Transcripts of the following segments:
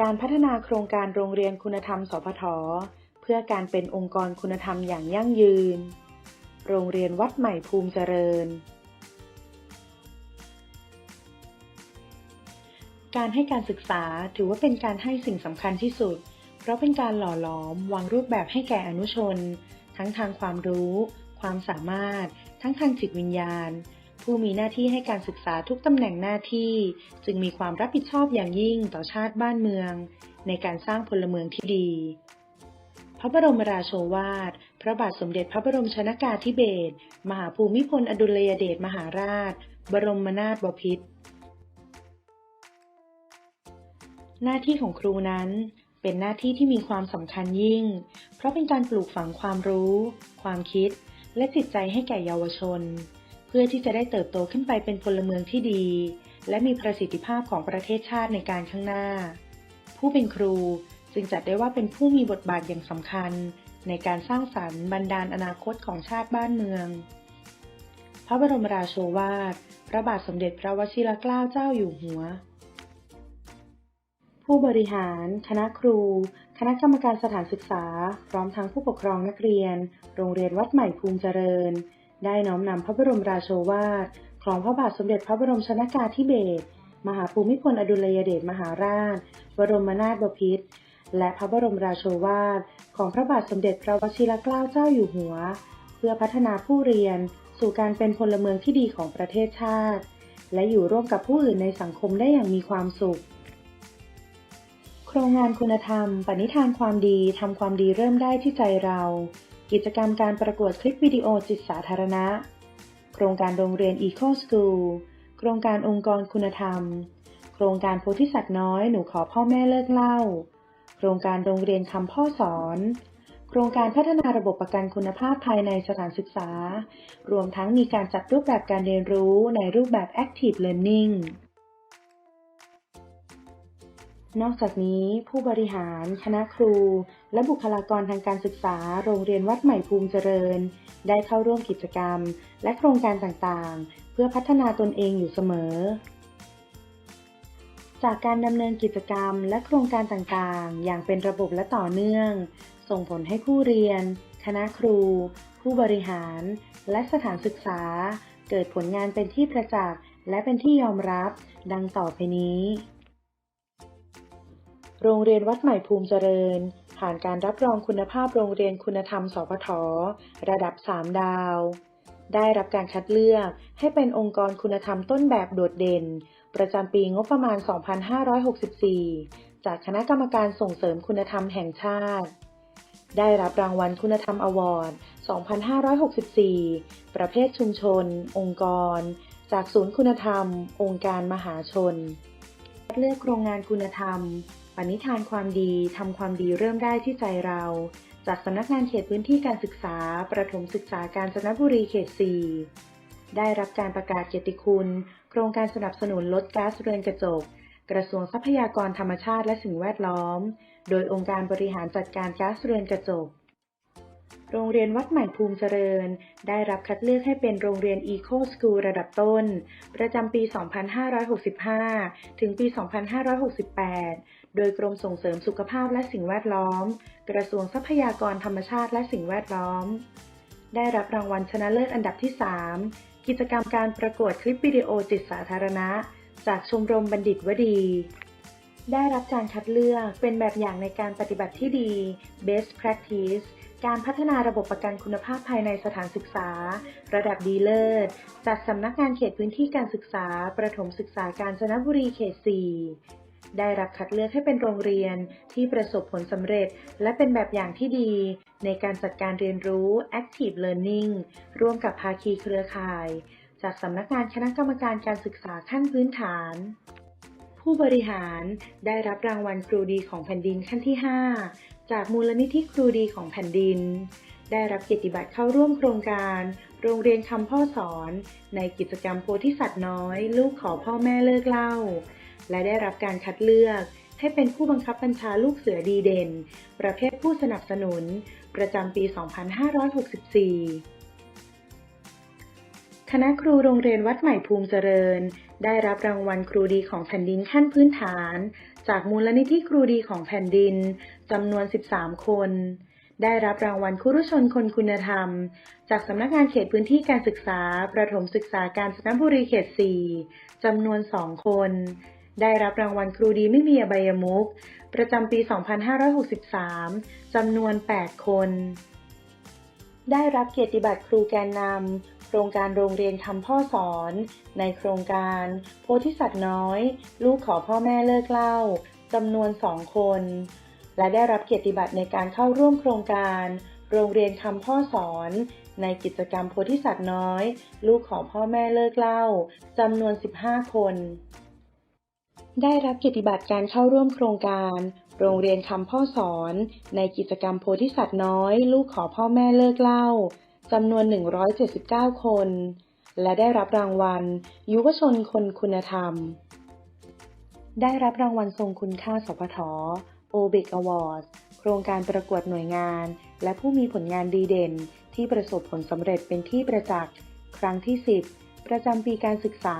การพัฒนาโครงการโรงเรียนคุณธรรม สพท เพื่อการเป็นองค์กรคุณธรรมอย่างยั่งยืน โรงเรียนวัดใหม่ภูมิเจริญ การให้การศึกษาถือว่าเป็นการให้สิ่งสำคัญที่สุด เพราะเป็นการหล่อหลอมวางรูปแบบให้แก่อนุชน ทั้งทางความรู้ ความสามารถ ทั้งทางจิตวิญญาณ ผู้มีหน้าที่ให้การศึกษาทุกตำแหน่งหน้าที่ จึงมีความรับผิดชอบอย่างยิ่งต่อชาติบ้านเมือง ในการสร้างพลเมืองที่ดี พระบรมราโชวาท พระบาทสมเด็จพระบรมชนากาธิเบศร มหาภูมิพลอดุลยเดชมหาราช บรมนาถบพิตร หน้าที่ของครูนั้นเป็นหน้าที่ที่มีความสำคัญยิ่ง เพราะเป็นการปลูกฝังความรู้ ความคิด และจิตใจให้แก่เยาวชน เพื่อที่จะได้เติบโตขึ้นไปเป็นพลเมืองที่ดี และมีประสิทธิภาพของประเทศชาติในการข้างหน้า ผู้เป็นครูจึงจัดได้ว่าเป็นผู้มีบทบาทอย่างสำคัญ ในการสร้างสรรค์บรรดาลอนาคตของชาติบ้านเมือง พระบรมราโชวาท พระบาทสมเด็จพระวชิรเกล้าเจ้าอยู่หัว ผู้บริหาร คณะครู คณะกรรมการสถานศึกษา พร้อมทั้งผู้ปกครองนักเรียน โรงเรียนวัดใหม่ภูมิเจริญ ได้น้อมนำพระบรมราโชวาทของพระบาทสมเด็จพระบรมชนากาธิเบศรมหาภูมิพลอดุลยเดชมหาราช บรมนาถบพิตรและพระบรมราโชวาทของพระบาทสมเด็จพระวชิรเกล้าเจ้าอยู่หัว เพื่อพัฒนาผู้เรียนสู่การเป็นพลเมืองที่ดีของประเทศชาติ และอยู่ร่วมกับผู้อื่นในสังคมได้อย่างมีความสุข โครงงานคุณธรรม ปณิธานความดีทำความดีเริ่มได้ที่ใจเรา กิจกรรมการประกวดคลิปวิดีโอจิตสาธารณะ โครงการโรงเรียน Eco School โครงการองค์กรคุณธรรม โครงการโพธิสัตว์น้อยหนูขอพ่อแม่เลิกเล่า โครงการโรงเรียนคำพ่อสอน โครงการพัฒนาระบบประกันคุณภาพภายในสถานศึกษา รวมทั้งมีการจัดรูปแบบการเรียนรู้ในรูปแบบ Active Learning นอกจากนี้ผู้บริหาร คณะครู และบุคลากรทางการศึกษา โรงเรียนวัดใหม่ภูมิเจริญ ได้เข้าร่วมกิจกรรม และโครงการต่างๆ เพื่อพัฒนาตนเองอยู่เสมอ จากการดำเนินกิจกรรมและโครงการต่างๆ อย่างเป็นระบบและต่อเนื่อง ส่งผลให้ผู้เรียน คณะครู ผู้บริหาร และสถานศึกษา เกิดผลงานเป็นที่ประจักษ์และเป็นที่ยอมรับ ดังต่อไปนี้ โรงเรียนวัดใหม่ภูมิเจริญ ผ่านการรับรองคุณภาพโรงเรียนคุณธรรม สพท ระดับ 3 ดาว ได้รับการคัดเลือกให้เป็นองค์กรคุณธรรมต้นแบบโดดเด่น ประจำปีงบประมาณ 2564 จากคณะกรรมการส่งเสริมคุณธรรมแห่งชาติ ได้รับรางวัลคุณธรรมอวอร์ด 2564 ประเภทชุมชน องค์กร จากศูนย์คุณธรรม องค์การมหาชนคัดเลือกโครงงานคุณธรรม ปณิธานความดีทำความดีเริ่มได้ที่ใจเรา จากสำนักงานเขตพื้นที่การศึกษา ประถมศึกษาการจนบุรีเขต 4 ได้รับการประกาศเกียรติคุณ โครงการสนับสนุนลดก๊าซเรือนกระจก กระทรวงทรัพยากรธรรมชาติและสิ่งแวดล้อม โดยองค์การบริหารจัดการก๊าซเรือนกระจก โรงเรียนวัดใหม่ภูมิเจริญ ได้รับคัดเลือกให้เป็นโรงเรียน Eco School ระดับต้น ประจำปี 2565 ถึงปี 2568 โดยกรมส่งเสริมสุขภาพและสิ่งแวดล้อม กระทรวงทรัพยากรธรรมชาติและสิ่งแวดล้อม ได้รับรางวัลชนะเลิศอันดับที่ 3 กิจกรรมการประกวดคลิปวิดีโอจิตสาธารณะ จากชมรมบัณฑิตวดีได้รับการคัดเลือกเป็นแบบอย่างในการปฏิบัติที่ดี Best Practice การพัฒนาระบบประกันคุณภาพภายในสถานศึกษา ระดับดีเลิศจากสำนักงานเขตพื้นที่การศึกษา ประถมศึกษาการจนบุรีเขต 4 ได้รับคัดเลือกให้เป็นโรงเรียนที่ประสบผลสำเร็จ และเป็นแบบอย่างที่ดี ในการจัดการเรียนรู้ Active Learning ร่วมกับภาคีเครือข่าย จากสำนักงานคณะกรรมการการศึกษาขั้นพื้นฐาน ผู้บริหารได้รับรางวัลครูดีของแผ่นดินขั้นที่ 5 จากมูลนิธิครูดีของแผ่นดิน ได้รับเกียรติบัตรเข้าร่วมโครงการ โรงเรียนคำพ่อสอน ในกิจกรรมโพธิสัตว์น้อย ลูกขอพ่อแม่เลิกเล่า และได้รับการคัดเลือกให้เป็นผู้บังคับบัญชาลูกเสือดีเด่น ประเภทผู้สนับสนุน ประจำปี 2564 คณะครูโรงเรียนวัดใหม่ภูมิเจริญ ได้รับรางวัลครูดีของแผ่นดินขั้นพื้นฐาน จากมูลนิธิครูดีของแผ่นดินจำนวน 13 คน ได้รับรางวัลครุชนคนคุณธรรม จากสำนักงานเขตพื้นที่การศึกษา ประถมศึกษาการจนบุรีเขต 4จำนวน 2 คน ได้รับรางวัลครูดีไม่มีอบายมุขประจำปี 2563จำนวน 8 คนได้รับเกียรติบัตรครูแกนนำ โครงการโรงเรียนทำพ่อสอน ในโครงการ โพธิสัตว์น้อย ลูกขอพ่อแม่เลิกเล่าจำนวนสองคน และได้รับเกียรติบัตรในการเข้าร่วมโครงการ โรงเรียนคำพ่อสอน ในกิจกรรมโพธิสัตว์น้อย ลูกขอพ่อแม่เลิกเล่าจำนวน 15 คน ได้รับเกียรติบัตรการเข้าร่วมโครงการโรงเรียนคำพ่อสอน ในกิจกรรมโพธิสัตว์น้อย ลูกขอพ่อแม่เลิกเล่า จำนวน 179 คน และได้รับรางวัล ยุวชนคนคุณธรรม ได้รับรางวัลทรงคุณค่าสพท o b i c Awards โครงการประกวดหน่วยงาน และผู้มีผลงานดีเด่น ที่ประสบผลสำเร็จเป็นที่ประจักษ์ ครั้งที่ 10 ประจำปีการศึกษา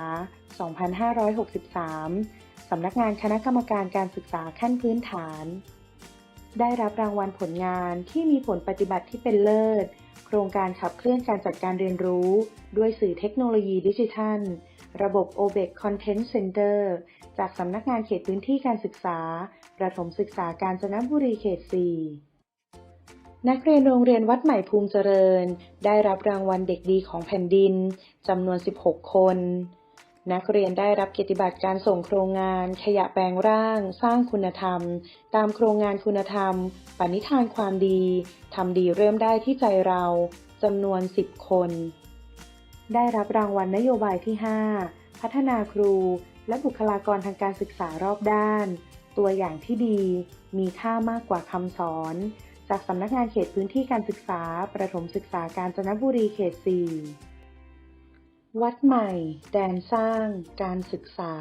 2563 สำนักงานคณะกรรมการการศึกษาขั้นพื้นฐาน ได้รับรางวัลผลงานที่มีผลปฏิบัติที่เป็นเลิศ โครงการขับเคลื่อนการจัดการเรียนรู้ ด้วยสื่อเทคโนโลยีดิจิทัล ระบบ OBEC Content Center จากสำนักงานเขตพื้นที่การศึกษา ประถมศึกษาการจนบุรีเขต 4 นักเรียนโรงเรียนวัดใหม่ภูมิเจริญ ได้รับรางวัลเด็กดีของแผ่นดินจำนวน 16 คน นักเรียนได้รับเกียรติบัตรการส่งโครงงาน ขยะแปลงร่าง สร้างคุณธรรม ตามโครงงานคุณธรรม ปณิธานความดีทำดีเริ่มได้ที่ใจเราจำนวน 10 คน ได้รับรางวัลนโยบายที่ 5 พัฒนาครู และบุคลากรทางการศึกษารอบด้าน ตัวอย่างที่ดี มีค่ามากกว่าคำสอน จากสำนักงานเขตพื้นที่การศึกษา ประถมศึกษาการจนบุรีเขต 4 วัดใหม่ แดนสร้างการศึกษา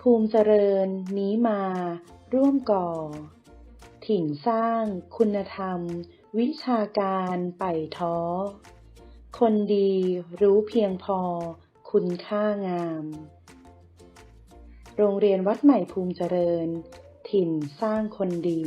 ภูมิเจริญนี้มา ร่วมก่อ ถิ่นสร้างคุณธรรม วิชาการไปท้อ คนดีรู้เพียงพอ คุณค่างาม โรงเรียนวัดใหม่ภูมิเจริญ ถิ่นสร้างคนดี